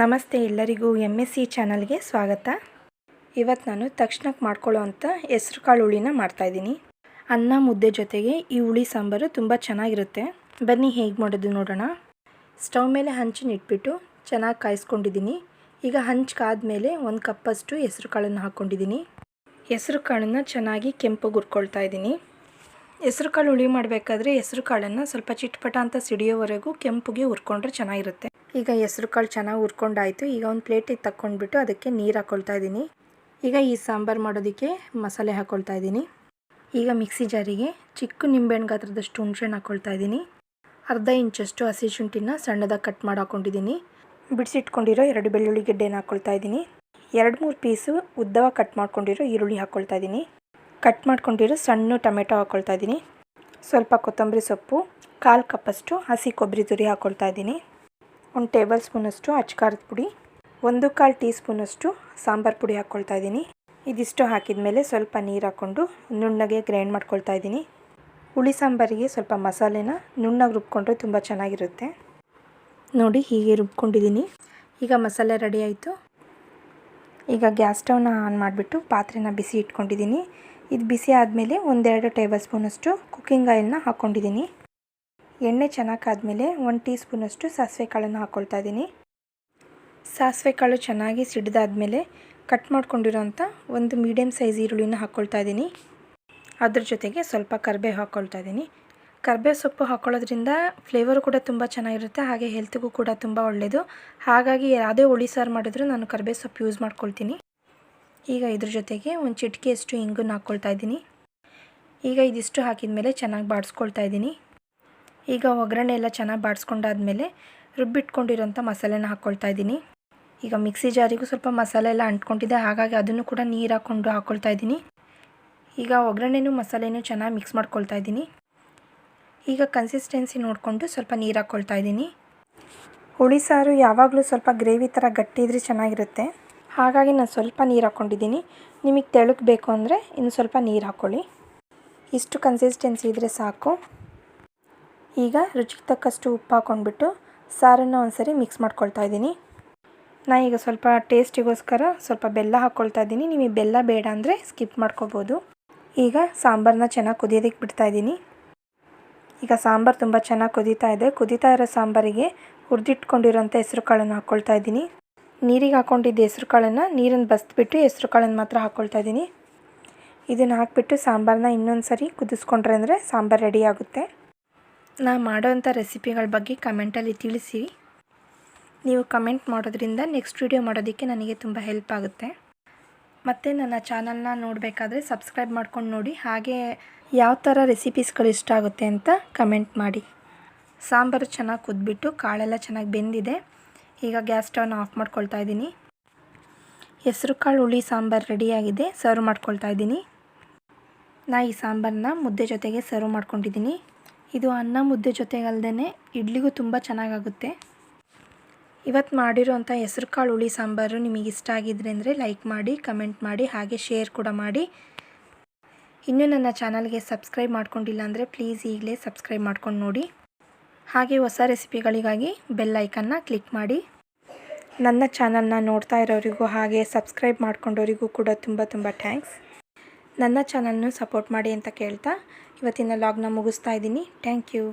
ನಮಸ್ತೆ ಎಲ್ಲರಿಗೂ M S C ಚಾನಲ್ಗೆ ಸ್ವಾಗತ. ಇವತ್ತು ನಾನು ತಕ್ಷಣಕ್ಕೆ ಮಾಡ್ಕೊಳ್ಳೋ ಅಂಥ ಹೆಸ್ರು ಕಾಳು ಹುಳಿನ ಮಾಡ್ತಾಯಿದ್ದೀನಿ ಅನ್ನ ಮುದ್ದೆ ಜೊತೆಗೆ ಈ ಹುಳಿ ಸಾಂಬಾರು ತುಂಬ ಚೆನ್ನಾಗಿರುತ್ತೆ. ಬನ್ನಿ ಹೇಗೆ ಮಾಡೋದು ನೋಡೋಣ. ಸ್ಟವ್ ಮೇಲೆ ಹಂಚನ್ನು ಇಟ್ಬಿಟ್ಟು ಚೆನ್ನಾಗಿ ಕಾಯಿಸ್ಕೊಂಡಿದ್ದೀನಿ. ಈಗ ಕಾದ್ಮೇಲೆ ಒಂದು ಕಪ್ಪಷ್ಟು ಹೆಸ್ರು ಕಾಳನ್ನು ಹಾಕ್ಕೊಂಡಿದ್ದೀನಿ. ಹೆಸ್ರು ಕಾಳನ್ನು ಚೆನ್ನಾಗಿ ಕೆಂಪು ಹುರ್ಕೊಳ್ತಾ ಇದ್ದೀನಿ. ಹೆಸ್ರು ಕಾಳು ಹುಳಿ ಮಾಡಬೇಕಾದ್ರೆ ಹೆಸ್ರು ಕಾಳನ್ನು ಸ್ವಲ್ಪ ಚಿಟ್ಪಟ ಅಂತ ಸಿಡಿಯೋವರೆಗೂ ಕೆಂಪುಗೆ ಹುರ್ಕೊಂಡ್ರೆ ಚೆನ್ನಾಗಿರುತ್ತೆ. ಈಗ ಹೆಸ್ರು ಕಾಳು ಚೆನ್ನಾಗಿ ಹುರ್ಕೊಂಡಾಯಿತು. ಈಗ ಒಂದು ಪ್ಲೇಟಿಗೆ ತಕ್ಕೊಂಡ್ಬಿಟ್ಟು ಅದಕ್ಕೆ ನೀರು ಹಾಕ್ಕೊಳ್ತಾ ಇದ್ದೀನಿ. ಈಗ ಈ ಸಾಂಬಾರು ಮಾಡೋದಕ್ಕೆ ಮಸಾಲೆ ಹಾಕ್ಕೊಳ್ತಾ ಇದ್ದೀನಿ. ಈಗ ಮಿಕ್ಸಿ ಜಾರಿಗೆ ಚಿಕ್ಕ ನಿಂಬೆಹಣ್ಣು ಗಾತ್ರದಷ್ಟು ಹುಣ್ಸೆಹಣ್ಣು ಹಾಕ್ಕೊಳ್ತಾ ಇದ್ದೀನಿ. ಅರ್ಧ ಇಂಚಷ್ಟು ಹಸಿ ಶುಂಠಿನ ಸಣ್ಣದಾಗಿ ಕಟ್ ಮಾಡಿ ಹಾಕ್ಕೊಂಡಿದ್ದೀನಿ ಬಿಡಿಸಿಟ್ಕೊಂಡಿರೋ ಎರಡು ಬೆಳ್ಳುಳ್ಳಿ ಗೆಡ್ಡೆನ ಹಾಕ್ಕೊಳ್ತಾ ಇದ್ದೀನಿ. ಎರಡು ಮೂರು ಪೀಸು ಉದ್ದವಾಗಿ ಕಟ್ ಮಾಡ್ಕೊಂಡಿರೋ ಈರುಳ್ಳಿ ಹಾಕ್ಕೊಳ್ತಾ ಇದ್ದೀನಿ. ಕಟ್ ಮಾಡ್ಕೊಂಡಿರೋ ಸಣ್ಣ ಟೊಮೆಟೊ ಹಾಕ್ಕೊಳ್ತಾ ಇದ್ದೀನಿ. ಸ್ವಲ್ಪ ಕೊತ್ತಂಬರಿ ಸೊಪ್ಪು, ಕಾಲು ಕಪ್ಪಷ್ಟು ಹಸಿ ಕೊಬ್ಬರಿ ತುರಿ ಹಾಕ್ಕೊಳ್ತಾ ಇದ್ದೀನಿ. ಒಂದು ಟೇಬಲ್ ಸ್ಪೂನಷ್ಟು ಅಚ್ಕಾರದ ಪುಡಿ, ಒಂದು ಕಾಲು ಟೀ ಸ್ಪೂನಷ್ಟು ಸಾಂಬಾರು ಪುಡಿ ಹಾಕ್ಕೊಳ್ತಾ ಇದ್ದೀನಿ. ಇದಿಷ್ಟು ಹಾಕಿದ ಮೇಲೆ ಸ್ವಲ್ಪ ನೀರು ಹಾಕ್ಕೊಂಡು ನುಣ್ಣಗೆ ಗ್ರೈಂಡ್ ಮಾಡ್ಕೊಳ್ತಾ ಇದ್ದೀನಿ. ಹುಳಿ ಸಾಂಬಾರಿಗೆ ಸ್ವಲ್ಪ ಮಸಾಲೆನ ನುಣ್ಣಗೆ ರುಬ್ಕೊಂಡ್ರೆ ತುಂಬ ಚೆನ್ನಾಗಿರುತ್ತೆ. ನೋಡಿ ಹೀಗೆ ರುಬ್ಕೊಂಡಿದ್ದೀನಿ. ಈಗ ಮಸಾಲೆ ರೆಡಿ ಆಯಿತು. ಈಗ ಗ್ಯಾಸ್ ಸ್ಟವ್ನ ಆನ್ ಮಾಡಿಬಿಟ್ಟು ಪಾತ್ರೆನ ಬಿಸಿ ಇಟ್ಕೊಂಡಿದ್ದೀನಿ. ಇದು ಬಿಸಿ ಆದಮೇಲೆ ಒಂದೆರಡು ಟೇಬಲ್ ಸ್ಪೂನಷ್ಟು ಕುಕ್ಕಿಂಗ್ ಆಯಿಲ್ನ ಹಾಕ್ಕೊಂಡಿದ್ದೀನಿ. ಎಣ್ಣೆ ಚೆನ್ನಾಗಿ ಆದಮೇಲೆ ಒಂದು ಟೀ ಸ್ಪೂನಷ್ಟು ಸಾಸಿವೆ ಕಾಳನ್ನು ಹಾಕ್ಕೊಳ್ತಾ ಇದ್ದೀನಿ. ಸಾಸಿವೆ ಕಾಳು ಚೆನ್ನಾಗಿ ಸಿಡ್ದಾದಮೇಲೆ ಕಟ್ ಮಾಡ್ಕೊಂಡಿರೋಂಥ ಒಂದು ಮೀಡಿಯಮ್ ಸೈಜ್ ಈರುಳ್ಳಿನ ಹಾಕ್ಕೊಳ್ತಾ ಇದ್ದೀನಿ. ಅದ್ರ ಜೊತೆಗೆ ಸ್ವಲ್ಪ ಕರಿಬೇವು ಹಾಕ್ಕೊಳ್ತಾ ಇದ್ದೀನಿ. ಕರ್ಬೇವು ಸೊಪ್ಪು ಹಾಕ್ಕೊಳ್ಳೋದ್ರಿಂದ ಫ್ಲೇವರು ಕೂಡ ತುಂಬ ಚೆನ್ನಾಗಿರುತ್ತೆ, ಹಾಗೆ ಹೆಲ್ತ್ಗೂ ಕೂಡ ತುಂಬ ಒಳ್ಳೆಯದು ಹಾಗಾಗಿ ಯಾವುದೇ ಹುಳಿ ಸಾರು ಮಾಡಿದ್ರೂ ನಾನು ಕರ್ಬೇವು ಸೊಪ್ಪು ಯೂಸ್ ಮಾಡ್ಕೊಳ್ತೀನಿ. ಈಗ ಇದ್ರ ಜೊತೆಗೆ ಒಂದು ಚಿಟಿಕೆಯಷ್ಟು ಇಂಗನ್ನು ಹಾಕ್ಕೊಳ್ತಾ ಇದ್ದೀನಿ. ಈಗ ಇದಿಷ್ಟು ಹಾಕಿದ ಮೇಲೆ ಚೆನ್ನಾಗಿ ಬಾಡಿಸ್ಕೊಳ್ತಾ ಇದ್ದೀನಿ. ಈಗ ಒಗ್ಗರಣೆ ಎಲ್ಲ ಚೆನ್ನಾಗಿ ಬಾಡಿಸ್ಕೊಂಡಾದ್ಮೇಲೆ ರುಬ್ಬಿಟ್ಕೊಂಡಿರೋಂಥ ಮಸಾಲೆನ ಹಾಕ್ಕೊಳ್ತಾ ಇದ್ದೀನಿ. ಈಗ ಮಿಕ್ಸಿ ಜಾರಿಗೂ ಸ್ವಲ್ಪ ಮಸಾಲೆ ಎಲ್ಲ ಅಂಟ್ಕೊಂಡಿದೆ ಹಾಗಾಗಿ ಅದನ್ನು ಕೂಡ ನೀರು ಹಾಕ್ಕೊಂಡು ಹಾಕ್ಕೊಳ್ತಾ ಇದ್ದೀನಿ. ಈಗ ಒಗ್ಗರಣೆನೂ ಮಸಾಲೆನೂ ಚೆನ್ನಾಗಿ ಮಿಕ್ಸ್ ಮಾಡ್ಕೊಳ್ತಾ ಇದ್ದೀನಿ. ಈಗ ಕನ್ಸಿಸ್ಟೆನ್ಸಿ ನೋಡಿಕೊಂಡು ಸ್ವಲ್ಪ ನೀರು ಹಾಕ್ಕೊಳ್ತಾ ಇದ್ದೀನಿ. ಹುಳಿ ಸಾರು ಯಾವಾಗಲೂ ಸ್ವಲ್ಪ ಗ್ರೇವಿ ಥರ ಗಟ್ಟಿ ಇದ್ರೆ ಚೆನ್ನಾಗಿರುತ್ತೆ. ಹಾಗಾಗಿ ನಾನು ಸ್ವಲ್ಪ ನೀರು ಹಾಕ್ಕೊಂಡಿದ್ದೀನಿ. ನಿಮಗೆ ತೆಳುಗೆ ಬೇಕು ಅಂದರೆ ಇನ್ನು ಸ್ವಲ್ಪ ನೀರು ಹಾಕ್ಕೊಳ್ಳಿ. ಇಷ್ಟು ಕನ್ಸಿಸ್ಟೆನ್ಸಿ ಇದ್ದರೆ ಸಾಕು. ಈಗ ರುಚಿಗೆ ತಕ್ಕಷ್ಟು ಉಪ್ಪು ಹಾಕ್ಕೊಂಡ್ಬಿಟ್ಟು ಸಾರನ್ನು ಒಂದ್ಸರಿ ಮಿಕ್ಸ್ ಮಾಡ್ಕೊಳ್ತಾ ಇದ್ದೀನಿ. ನಾನು ಈಗ ಸ್ವಲ್ಪ ಟೇಸ್ಟಿಗೋಸ್ಕರ ಸ್ವಲ್ಪ ಬೆಲ್ಲ ಹಾಕ್ಕೊಳ್ತಾ ಇದ್ದೀನಿ. ನಿಮಗೆ ಬೆಲ್ಲ ಬೇಡ ಅಂದರೆ ಸ್ಕಿಪ್ ಮಾಡ್ಕೋಬೋದು. ಈಗ ಸಾಂಬಾರನ್ನ ಚೆನ್ನಾಗಿ ಕುದಿಯೋದಕ್ಕೆ ಬಿಡ್ತಾ ಇದ್ದೀನಿ. ಈಗ ಸಾಂಬಾರು ತುಂಬ ಚೆನ್ನಾಗಿ ಕುದೀತಾ ಇದೆ. ಕುದೀತಾ ಇರೋ ಸಾಂಬಾರಿಗೆ ಹುರಿದಿಟ್ಕೊಂಡಿರೋಂಥ ಹೆಸರು ಕಾಳನ್ನು ಹಾಕ್ಕೊಳ್ತಾ ಇದ್ದೀನಿ. ನೀರಿಗೆ ಹಾಕ್ಕೊಂಡಿದ್ದ ಹೆಸ್ರು ಕಾಳನ್ನು ನೀರನ್ನು ಬಸ್ದುಬಿಟ್ಟು ಹೆಸ್ರು ಕಾಳನ್ನು ಮಾತ್ರ ಹಾಕ್ಕೊಳ್ತಾ ಇದ್ದೀನಿ ಇದನ್ನು ಹಾಕಿಬಿಟ್ಟು ಸಾಂಬಾರನ್ನ ಇನ್ನೊಂದು ಸರಿ ಕುದಿಸ್ಕೊಂಡ್ರೆ ಅಂದರೆ ಸಾಂಬಾರು ರೆಡಿ ಆಗುತ್ತೆ. ನಾನು ಮಾಡೋವಂಥ ರೆಸಿಪಿಗಳ ಬಗ್ಗೆ ಕಮೆಂಟಲ್ಲಿ ತಿಳಿಸಿ. ನೀವು ಕಮೆಂಟ್ ಮಾಡೋದ್ರಿಂದ ನೆಕ್ಸ್ಟ್ ವಿಡಿಯೋ ಮಾಡೋದಕ್ಕೆ ನನಗೆ ತುಂಬ ಹೆಲ್ಪ್ ಆಗುತ್ತೆ. ಮತ್ತು ನನ್ನ ಚಾನಲ್ನ ನೋಡಬೇಕಾದ್ರೆ ಸಬ್ಸ್ಕ್ರೈಬ್ ಮಾಡ್ಕೊಂಡು ನೋಡಿ. ಹಾಗೆ ಯಾವ ಥರ ರೆಸಿಪೀಸ್ಗಳು ಇಷ್ಟ ಆಗುತ್ತೆ ಅಂತ ಕಮೆಂಟ್ ಮಾಡಿ. ಸಾಂಬಾರು ಚೆನ್ನಾಗಿ ಕುದ್ಬಿಟ್ಟು ಕಾಳೆಲ್ಲ ಚೆನ್ನಾಗಿ ಬೆಂದಿದೆ. ಈಗ ಗ್ಯಾಸ್ ಸ್ಟವ್ನ ಆಫ್ ಮಾಡ್ಕೊಳ್ತಾ ಇದ್ದೀನಿ. ಹೆಸರು ಕಾಳು, ಹುಳಿ, ಸಾಂಬಾರು ರೆಡಿಯಾಗಿದೆ ಸರ್ವ್ ಮಾಡ್ಕೊಳ್ತಾ ಇದ್ದೀನಿ. ನಾ ಈ ಸಾಂಬಾರನ್ನ ಮುದ್ದೆ ಜೊತೆಗೆ ಸರ್ವ್ ಮಾಡ್ಕೊಂಡಿದ್ದೀನಿ. ಇದು ಅನ್ನ ಮುದ್ದೆ ಜೊತೆಗಲ್ದೇ ಇಡ್ಲಿಗೂ ತುಂಬ ಚೆನ್ನಾಗಾಗುತ್ತೆ. ಇವತ್ತು ಮಾಡಿರೋಂಥ ಹೆಸರು ಕಾಳು, ಹುಳಿ, ಸಾಂಬಾರು ನಿಮಗೆ ಇಷ್ಟ ಆಗಿದ್ರೆ ಅಂದರೆ ಲೈಕ್ ಮಾಡಿ ಕಮೆಂಟ್ ಮಾಡಿ, ಹಾಗೆ ಶೇರ್ ಕೂಡ ಮಾಡಿ. ಇನ್ನೂ ನನ್ನ ಚಾನಲ್ಗೆ ಸಬ್ಸ್ಕ್ರೈಬ್ ಮಾಡ್ಕೊಂಡಿಲ್ಲ ಅಂದರೆ ಪ್ಲೀಸ್ ಈಗಲೇ ಸಬ್ಸ್ಕ್ರೈಬ್ ಮಾಡ್ಕೊಂಡು ನೋಡಿ. ಹಾಗೆ ಹೊಸ ರೆಸಿಪಿಗಳಿಗಾಗಿ ಬೆಲ್ ಕ್ಲಿಕ್ ಮಾಡಿ. ನನ್ನ ಚಾನಲ್ನ ನೋಡ್ತಾ ಇರೋರಿಗೂ ಹಾಗೆ ಸಬ್ಸ್ಕ್ರೈಬ್ ಮಾಡ್ಕೊಂಡವರಿಗೂ ಕೂಡ ತುಂಬ ತುಂಬ ಥ್ಯಾಂಕ್ಸ್. ನನ್ನ ಚಾನಲ್ನು ಸಪೋರ್ಟ್ ಮಾಡಿ ಅಂತ ಕೇಳ್ತಾ ಇವತ್ತಿನ ಲಾಗ್ನ ಮುಗಿಸ್ತಾ ಇದ್ದೀನಿ. Thank you.